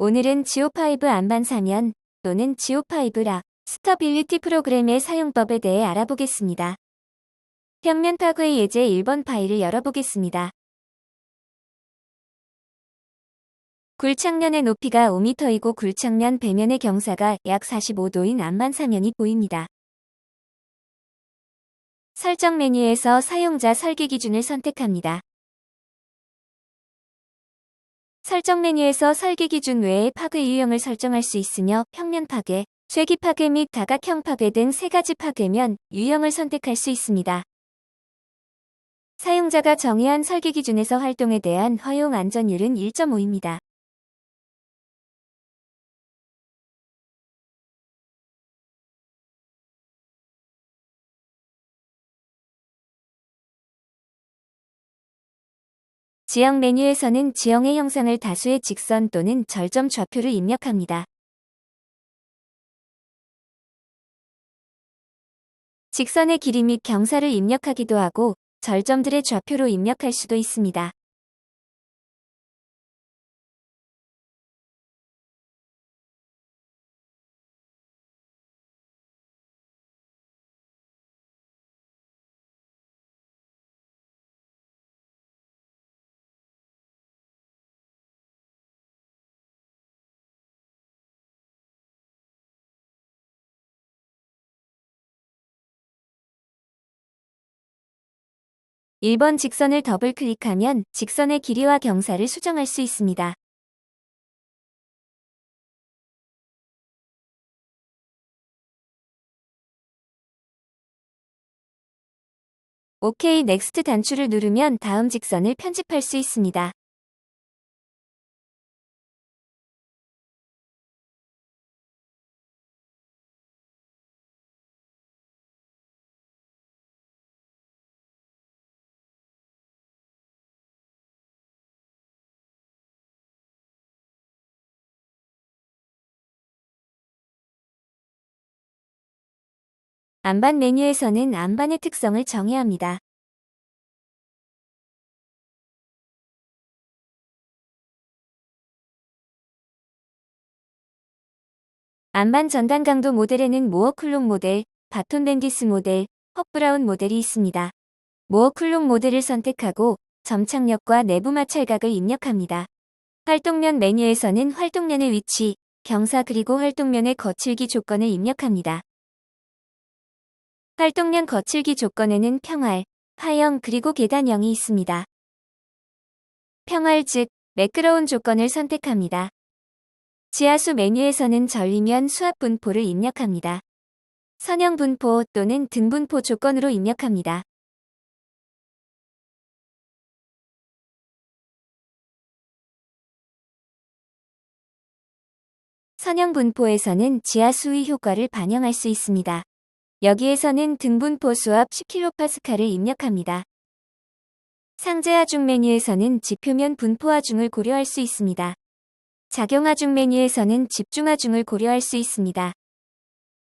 오늘은 지오5 안반 사면 또는 지오5라 스터빌리티 프로그램의 사용법에 대해 알아보겠습니다. 평면 파괴 예제 1번 파일을 열어보겠습니다. 굴착면의 높이가 5m이고 굴착면 배면의 경사가 약 45도인 안반 사면이 보입니다. 설정 메뉴에서 사용자 설계 기준을 선택합니다. 설정 메뉴에서 설계 기준 외에 파괴 유형을 설정할 수 있으며 평면 파괴, 쇠기 파괴 및 다각형 파괴 등 세 가지 파괴면 유형을 선택할 수 있습니다. 사용자가 정의한 설계 기준에서 활동에 대한 허용 안전율은 1.5입니다. 지형 메뉴에서는 지형의 형상을 다수의 직선 또는 절점 좌표를 입력합니다. 직선의 길이 및 경사를 입력하기도 하고 절점들의 좌표로 입력할 수도 있습니다. 일번 직선을 더블 클릭하면 직선의 길이와 경사를 수정할 수 있습니다. OK 넥스트 단추를 누르면 다음 직선을 편집할 수 있습니다. 안반 메뉴에서는 안반의 특성을 정의합니다. 안반 전단 강도 모델에는 모어클록 모델, 바톤 밴디스 모델, 헉브라운 모델이 있습니다. 모어클록 모델을 선택하고 점착력과 내부 마찰각을 입력합니다. 활동면 메뉴에서는 활동면의 위치, 경사 그리고 활동면의 거칠기 조건을 입력합니다. 활동면 거칠기 조건에는 평활, 파형 그리고 계단형이 있습니다. 평활 즉 매끄러운 조건을 선택합니다. 지하수 메뉴에서는 전리면 수압 분포를 입력합니다. 선형 분포 또는 등 분포 조건으로 입력합니다. 선형 분포에서는 지하수의 효과를 반영할 수 있습니다. 여기에서는 등분포 수압 10kPa를 입력합니다. 상제 하중 메뉴에서는 지표면 분포 하중을 고려할 수 있습니다. 작용 하중 메뉴에서는 집중 하중을 고려할 수 있습니다.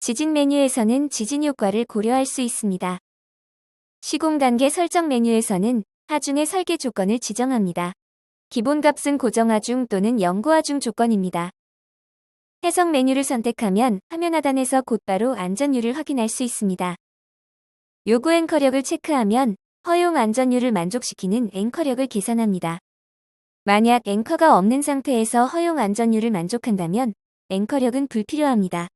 지진 메뉴에서는 지진 효과를 고려할 수 있습니다. 시공 단계 설정 메뉴에서는 하중의 설계 조건을 지정합니다. 기본 값은 고정 하중 또는 연구 하중 조건입니다. 해석 메뉴를 선택하면 화면 하단에서 곧바로 안전율을 확인할 수 있습니다. 요구 앵커력을 체크하면 허용 안전율을 만족시키는 앵커력을 계산합니다. 만약 앵커가 없는 상태에서 허용 안전율을 만족한다면 앵커력은 불필요합니다.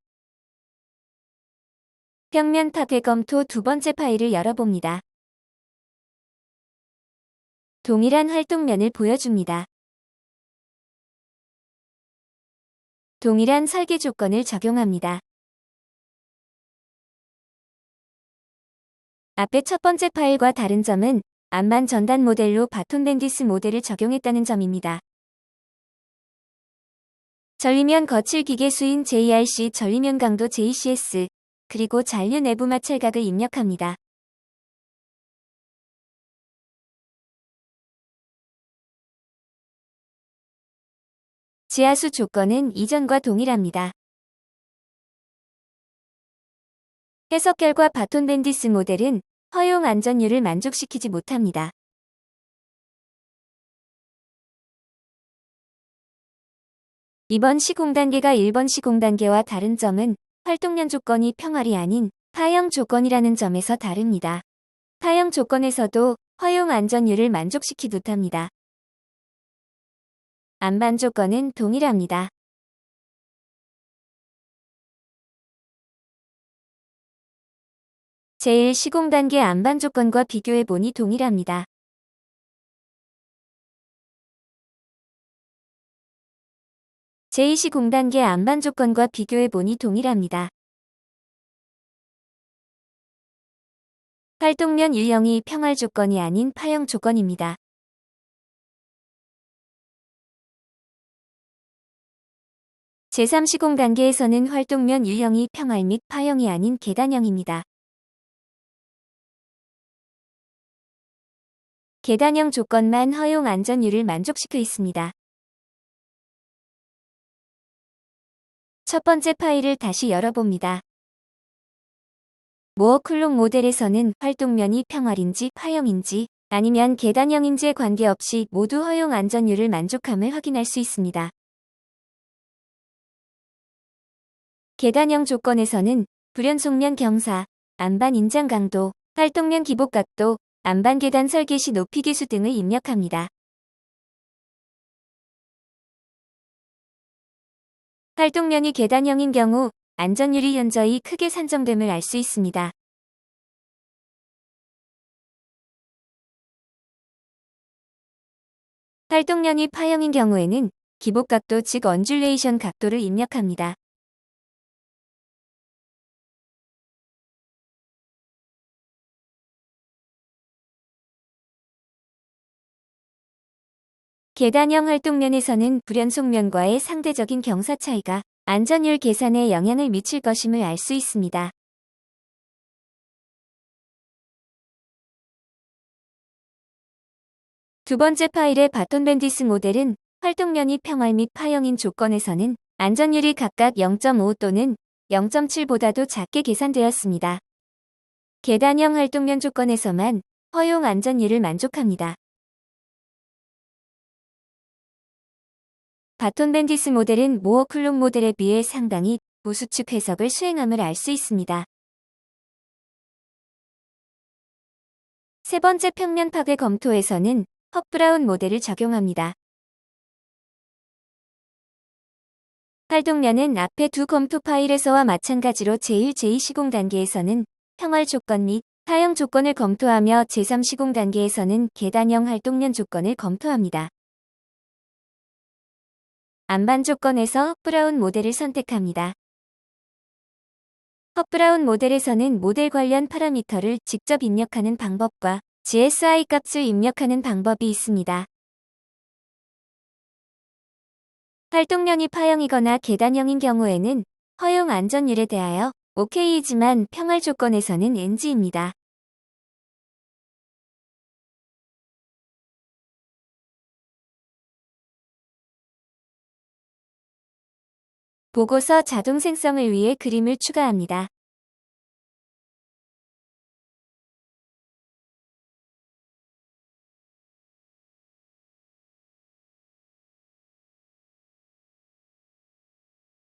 평면 파괴 검토 두 번째 파일을 열어봅니다. 동일한 활동면을 보여줍니다. 동일한 설계 조건을 적용합니다. 앞의 첫 번째 파일과 다른 점은 암만 전단 모델로 바톤 밴디스 모델을 적용했다는 점입니다. 전리면 거칠 기계 수인 JRC 전리면 강도 JCS 그리고 잔류 내부 마찰각을 입력합니다. 지하수 조건은 이전과 동일합니다. 해석 결과 바톤 밴디스 모델은 허용 안전율을 만족시키지 못합니다. 이번 시공 단계가 1번 시공 단계와 다른 점은 활동량 조건이 평활이 아닌 파형 조건이라는 점에서 다릅니다. 파형 조건에서도 허용 안전율을 만족시키 듯 합니다. 안반 조건은 동일합니다. 제1 시공 단계 안반 조건과 비교해 보니 동일합니다. 제2 시공 단계 안반 조건과 비교해 보니 동일합니다. 활동면 유형이 평활 조건이 아닌 파형 조건입니다. 제3 시공 단계에서는 활동면 유형이 평활 및 파형이 아닌 계단형입니다. 계단형 조건만 허용 안전율을 만족시켜 있습니다. 첫 번째 파일을 다시 열어봅니다. 모어클록 모델에서는 활동면이 평활인지 파형인지 아니면 계단형인지에 관계없이 모두 허용 안전율을 만족함을 확인할 수 있습니다. 계단형 조건에서는 불연속면 경사, 안반 인장 강도, 활동면 기복 각도, 안반 계단 설계 시 높이 계수 등을 입력합니다. 활동면이 계단형인 경우 안전율이 현저히 크게 산정됨을 알 수 있습니다. 활동면이 파형인 경우에는 기복 각도 즉 언줄레이션 각도를 입력합니다. 계단형 활동면에서는 불연속면과의 상대적인 경사 차이가 안전율 계산에 영향을 미칠 것임을 알 수 있습니다. 두 번째 파일의 바톤 밴디스 모델은 활동면이 평활 및 파형인 조건에서는 안전율이 각각 0.5 또는 0.7보다도 작게 계산되었습니다. 계단형 활동면 조건에서만 허용 안전율을 만족합니다. 바톤 밴디스 모델은 모어 클록 모델에 비해 상당히 보수축 해석을 수행함을 알 수 있습니다. 세 번째 평면 파괴 검토에서는 헉브라운 모델을 적용합니다. 활동량은 앞의 두 검토 파일에서와 마찬가지로 제1, 제2 시공 단계에서는 평활 조건 및 사형 조건을 검토하며 제3 시공 단계에서는 계단형 활동량 조건을 검토합니다. 안반 조건에서 헛브라운 모델을 선택합니다. 헛브라운 모델에서는 모델 관련 파라미터를 직접 입력하는 방법과 GSI 값을 입력하는 방법이 있습니다. 활동량이 파형이거나 계단형인 경우에는 허용 안전율에 대하여 OK이지만 평활 조건에서는 NG입니다. 보고서 자동 생성을 위해 그림을 추가합니다.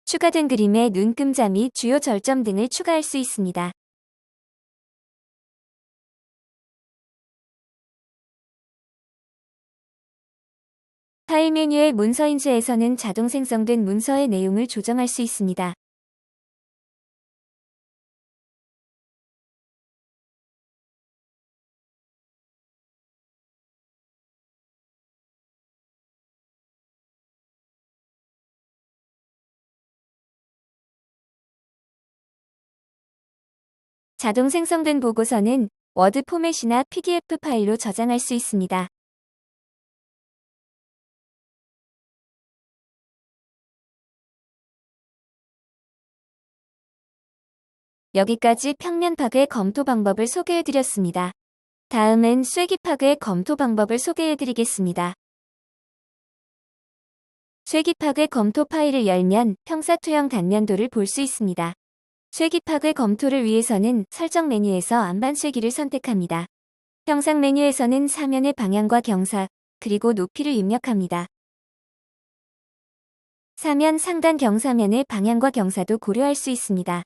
추가된 그림에 눈금자 및 주요 절점 등을 추가할 수 있습니다. 파일 메뉴의 문서 인쇄에서는 자동 생성된 문서의 내용을 조정할 수 있습니다. 자동 생성된 보고서는 워드 포맷이나 PDF 파일로 저장할 수 있습니다. 여기까지 평면 파괴 검토 방법을 소개해드렸습니다. 다음은 쐐기 파괴 검토 방법을 소개해드리겠습니다. 쐐기 파괴 검토 파일을 열면 평사 투영 단면도를 볼 수 있습니다. 쐐기 파괴 검토를 위해서는 설정 메뉴에서 안반 쐐기를 선택합니다. 평상 메뉴에서는 사면의 방향과 경사, 그리고 높이를 입력합니다. 사면 상단 경사면의 방향과 경사도 고려할 수 있습니다.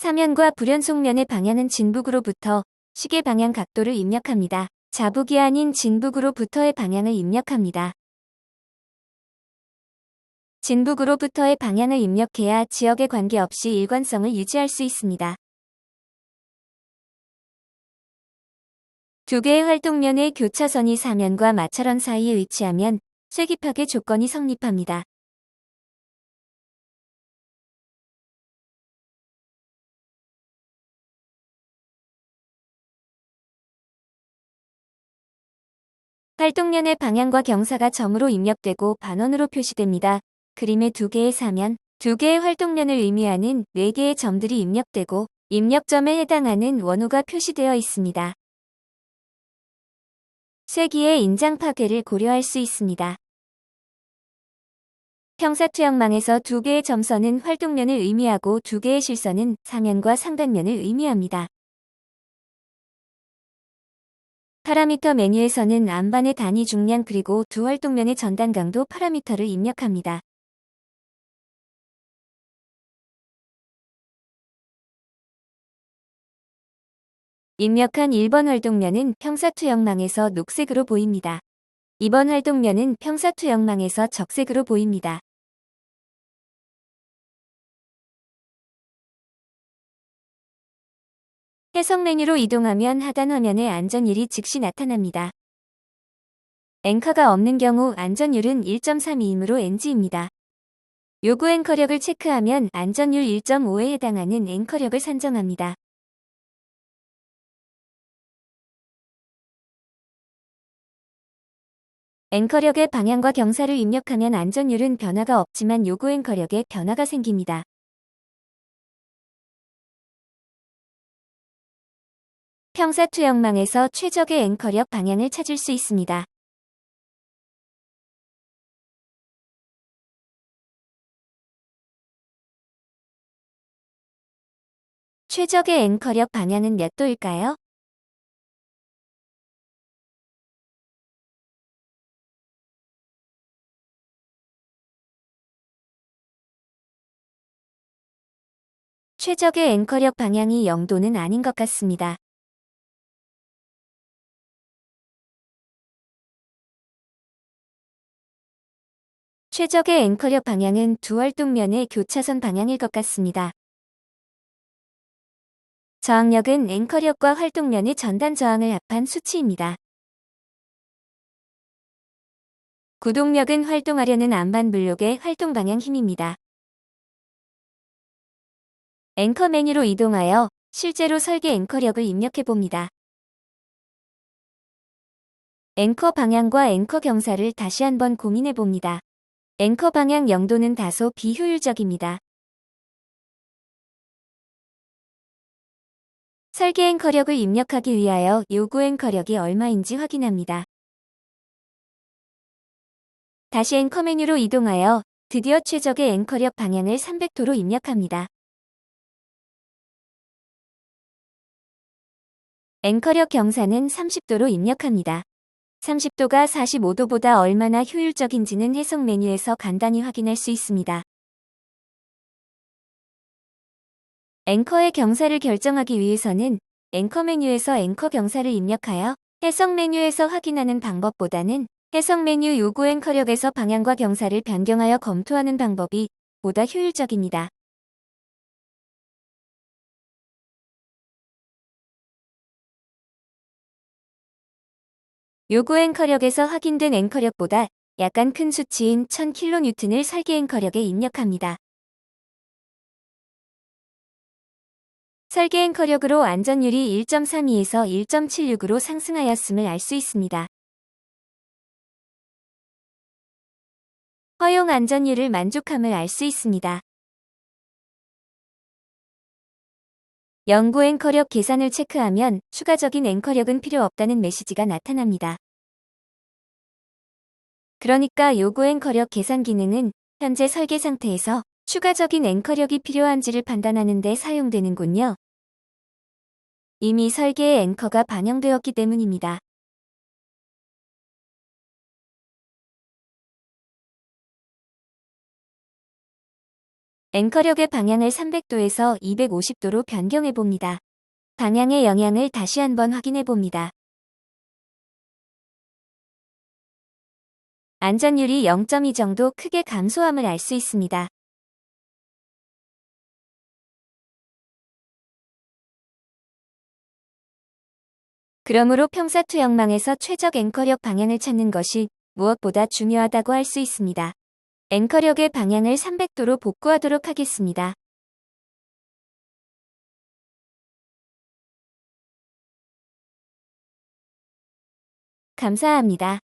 사면과 불연속면의 방향은 진북으로부터 시계 방향 각도를 입력합니다. 자북이 아닌 진북으로부터의 방향을 입력합니다. 진북으로부터의 방향을 입력해야 지역에 관계없이 일관성을 유지할 수 있습니다. 두 개의 활동면의 교차선이 사면과 마찰원 사이에 위치하면 쇠기파괴 조건이 성립합니다. 활동면의 방향과 경사가 점으로 입력되고 반원으로 표시됩니다. 그림의 두 개의 사면, 두 개의 활동면을 의미하는 네 개의 점들이 입력되고 입력점에 해당하는 원호가 표시되어 있습니다. 쇠기의 인장 파괴를 고려할 수 있습니다. 평사투영망에서 두 개의 점선은 활동면을 의미하고 두 개의 실선은 사면과 상단면을 의미합니다. 파라미터 메뉴에서는 안반의 단위 중량 그리고 두 활동면의 전단 강도 파라미터를 입력합니다. 입력한 1번 활동면은 평사투영망에서 녹색으로 보입니다. 2번 활동면은 평사투영망에서 적색으로 보입니다. 해석 메뉴로 이동하면 하단 화면에 안전율이 즉시 나타납니다. 앵커가 없는 경우 안전율은 1.32이므로 NG입니다. 요구 앵커력을 체크하면 안전율 1.5에 해당하는 앵커력을 산정합니다. 앵커력의 방향과 경사를 입력하면 안전율은 변화가 없지만 요구 앵커력에 변화가 생깁니다. 평사투영망에서 최적의 앵커력 방향을 찾을 수 있습니다. 최적의 앵커력 방향은 몇 도일까요? 최적의 앵커력 방향이 0도는 아닌 것 같습니다. 최적의 앵커력 방향은 두 활동면의 교차선 방향일 것 같습니다. 저항력은 앵커력과 활동면의 전단 저항을 합한 수치입니다. 구동력은 활동하려는 안반 블록의 활동 방향 힘입니다. 앵커 메뉴로 이동하여 실제로 설계 앵커력을 입력해 봅니다. 앵커 방향과 앵커 경사를 다시 한번 고민해 봅니다. 앵커 방향 0도는 다소 비효율적입니다. 설계 앵커력을 입력하기 위하여 요구 앵커력이 얼마인지 확인합니다. 다시 앵커 메뉴로 이동하여 드디어 최적의 앵커력 방향을 300도로 입력합니다. 앵커력 경사는 30도로 입력합니다. 30도가 45도보다 얼마나 효율적인지는 해석 메뉴에서 간단히 확인할 수 있습니다. 앵커의 경사를 결정하기 위해서는 앵커 메뉴에서 앵커 경사를 입력하여 해석 메뉴에서 확인하는 방법보다는 해석 메뉴 요구 앵커력에서 방향과 경사를 변경하여 검토하는 방법이 보다 효율적입니다. 요구 앵커력에서 확인된 앵커력보다 약간 큰 수치인 1000kN을 설계 앵커력에 입력합니다. 설계 앵커력으로 안전율이 1.32에서 1.76으로 상승하였음을 알 수 있습니다. 허용 안전율을 만족함을 알 수 있습니다. 연구 앵커력 계산을 체크하면 추가적인 앵커력은 필요 없다는 메시지가 나타납니다. 그러니까 요구 앵커력 계산 기능은 현재 설계 상태에서 추가적인 앵커력이 필요한지를 판단하는 데 사용되는군요. 이미 설계에 앵커가 반영되었기 때문입니다. 앵커력의 방향을 300도에서 250도로 변경해 봅니다. 방향의 영향을 다시 한번 확인해 봅니다. 안전율이 0.2 정도 크게 감소함을 알 수 있습니다. 그러므로 평사 투영망에서 최적 앵커력 방향을 찾는 것이 무엇보다 중요하다고 할 수 있습니다. 앵커력의 방향을 300도로 복구하도록 하겠습니다. 감사합니다.